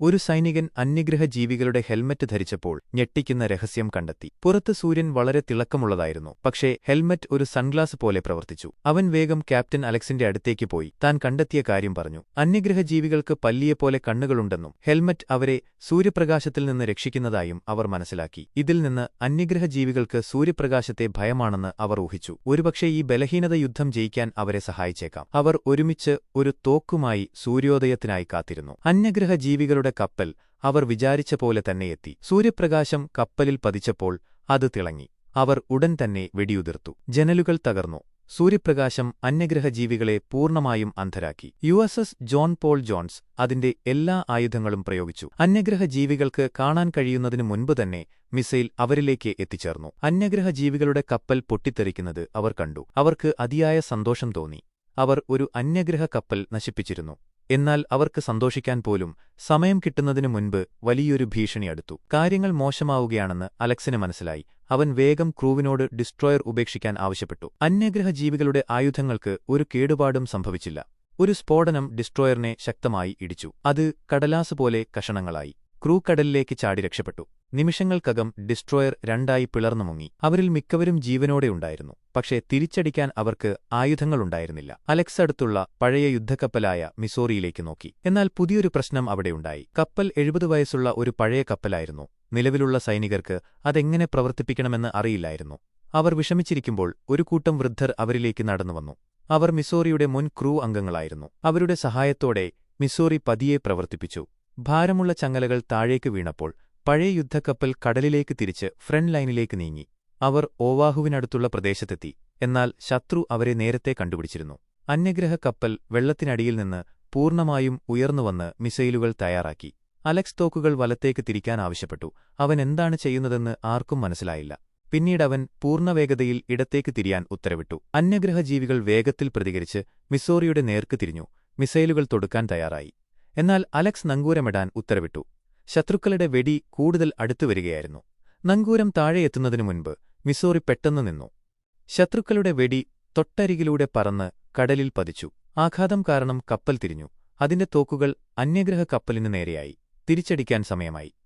ഒരു സൈനികൻ അന്യഗ്രഹ ജീവികളുടെ ഹെൽമറ്റ് ധരിച്ചപ്പോൾ ഞെട്ടിക്കുന്ന രഹസ്യം കണ്ടെത്തി. പുറത്ത് സൂര്യൻ വളരെ തിളക്കമുള്ളതായിരുന്നു. പക്ഷേ ഹെൽമറ്റ് ഒരു സൺഗ്ലാസ് പോലെ പ്രവർത്തിച്ചു. അവൻ വേഗം ക്യാപ്റ്റൻ അലക്സിന്റെ അടുത്തേക്ക് പോയി. താൻ കണ്ടെത്തിയ കാര്യം പറഞ്ഞു. അന്യഗ്രഹ ജീവികൾക്ക് പല്ലിയെപ്പോലെ കണ്ണുകളുണ്ടെന്നും ഹെൽമറ്റ് അവരെ സൂര്യപ്രകാശത്തിൽ നിന്ന് രക്ഷിക്കുന്നതായും അവർ മനസ്സിലാക്കി. ഇതിൽ നിന്ന് അന്യഗ്രഹ ജീവികൾക്ക് സൂര്യപ്രകാശത്തെ ഭയമാണെന്ന് അവർ ഊഹിച്ചു. ഒരുപക്ഷേ ഈ ബലഹീനത യുദ്ധം ജയിക്കാൻ അവരെ സഹായിച്ചേക്കാം. അവർ ഒരുമിച്ച് ഒരു തോക്കുമായി സൂര്യോദയത്തിനായി കാത്തിരുന്നു. അന്യഗ്രഹ ജീവികളുടെ കപ്പൽ അവർ വിചാരിച്ച പോലെ തന്നെയെത്തി സൂര്യപ്രകാശം കപ്പലിൽ പതിച്ചപ്പോൾ അത് തിളങ്ങി. അവർ ഉടൻ തന്നെ വെടിയുതിർത്തു. ജനലുകൾ തകർന്നു. സൂര്യപ്രകാശം അന്യഗ്രഹജീവികളെ പൂർണമായും അന്ധരാക്കി. U S S John Paul Jones അതിന്റെ എല്ലാ ആയുധങ്ങളും പ്രയോഗിച്ചു. അന്യഗ്രഹജീവികൾക്ക് കാണാൻ കഴിയുന്നതിനു മുൻപ് തന്നെ മിസൈൽ അവരിലേക്ക് എത്തിച്ചേർന്നു. അന്യഗ്രഹ ജീവികളുടെ കപ്പൽ പൊട്ടിത്തെറിക്കുന്നത് അവർ കണ്ടു. അവർക്ക് അതിയായ സന്തോഷം തോന്നി. അവർ ഒരു അന്യഗ്രഹ കപ്പൽ നശിപ്പിച്ചിരുന്നു. എന്നാൽ അവർക്ക് സന്തോഷിക്കാൻ പോലും സമയം കിട്ടുന്നതിനു മുൻപ് വലിയൊരു ഭീഷണി അടുത്തു. കാര്യങ്ങൾ മോശമാവുകയാണെന്ന് അലക്സിന് മനസ്സിലായി. അവൻ വേഗം ക്രൂവിനോട് ഡിസ്ട്രോയർ ഉപേക്ഷിക്കാൻ ആവശ്യപ്പെട്ടു. അന്യഗ്രഹ ജീവികളുടെ ആയുധങ്ങൾക്ക് ഒരു കേടുപാടും സംഭവിച്ചില്ല. ഒരു സ്ഫോടനം ഡിസ്ട്രോയറിനെ ശക്തമായി ഇടിച്ചു. അത് കടലാസ് പോലെ കഷണങ്ങളായി. ക്രൂ കടലിലേക്ക് ചാടി രക്ഷപ്പെട്ടു. നിമിഷങ്ങൾക്കകം ഡിസ്ട്രോയർ രണ്ടായി പിളർന്നു മുങ്ങി. അവരിൽ മിക്കവരും ജീവനോടെയുണ്ടായിരുന്നു പക്ഷേ തിരിച്ചടിക്കാൻ അവർക്ക് ആയുധങ്ങളുണ്ടായിരുന്നില്ല. അലക്സ് അടുത്തുള്ള പഴയ യുദ്ധക്കപ്പലായ മിസോറിയിലേക്ക് നോക്കി. എന്നാൽ പുതിയൊരു പ്രശ്നം അവിടെയുണ്ടായി കപ്പൽ എഴുപത് വയസ്സുള്ള ഒരു പഴയ കപ്പലായിരുന്നു. നിലവിലുള്ള സൈനികർക്ക് അതെങ്ങനെ പ്രവർത്തിപ്പിക്കണമെന്ന് അറിയില്ലായിരുന്നു. അവർ വിഷമിച്ചിരിക്കുമ്പോൾ ഒരു കൂട്ടം വൃദ്ധർ അവരിലേക്ക് നടന്നുവന്നു അവർ മിസോറിയുടെ മുൻ ക്രൂ അംഗങ്ങളായിരുന്നു. അവരുടെ സഹായത്തോടെ മിസോറി പതിയെ പ്രവർത്തിപ്പിച്ചു. ഭാരമുള്ള ചങ്ങലകൾ താഴേക്ക് വീണപ്പോൾ പഴയ യുദ്ധക്കപ്പൽ കടലിലേക്ക് തിരിച്ച് ഫ്രണ്ട് ലൈനിലേക്ക് നീങ്ങി. അവർ ഓവാഹുവിനടുത്തുള്ള പ്രദേശത്തെത്തി. എന്നാൽ ശത്രു അവരെ നേരത്തെ കണ്ടുപിടിച്ചിരുന്നു. അന്യഗ്രഹ കപ്പൽ വെള്ളത്തിനടിയിൽ നിന്ന് പൂർണമായും ഉയർന്നുവന്ന് മിസൈലുകൾ തയ്യാറാക്കി. അലക്സ് തോക്കുകൾ വലത്തേക്ക് തിരിക്കാൻ ആവശ്യപ്പെട്ടു. അവൻ എന്താണ് ചെയ്യുന്നതെന്ന് ആർക്കും മനസ്സിലായില്ല. പിന്നീടവൻ പൂർണവേഗതയിൽ ഇടത്തേക്ക് തിരിയാൻ ഉത്തരവിട്ടു. അന്യഗ്രഹ ജീവികൾ വേഗത്തിൽ പ്രതികരിച്ച് മിസോറിയുടെ നേർക്ക് തിരിഞ്ഞു. മിസൈലുകൾ തൊടുക്കാൻ തയ്യാറായി. എന്നാൽ അലക്സ് നങ്കൂരമിടാൻ ഉത്തരവിട്ടു. ശത്രുക്കളുടെ വെടി കൂടുതൽ അടുത്തുവരികയായിരുന്നു നങ്കൂരം താഴെയെത്തുന്നതിനു മുൻപ് മിസോറി പെട്ടെന്ന് നിന്നു. ശത്രുക്കളുടെ വെടി തൊട്ടരികിലൂടെ പറന്ന് കടലിൽ പതിച്ചു. ആഘാതം കാരണം കപ്പൽ തിരിഞ്ഞു. അതിന്റെ തോക്കുകൾ അന്യഗ്രഹ കപ്പലിനു നേരെയായി. തിരിച്ചടിക്കാൻ സമയമായി.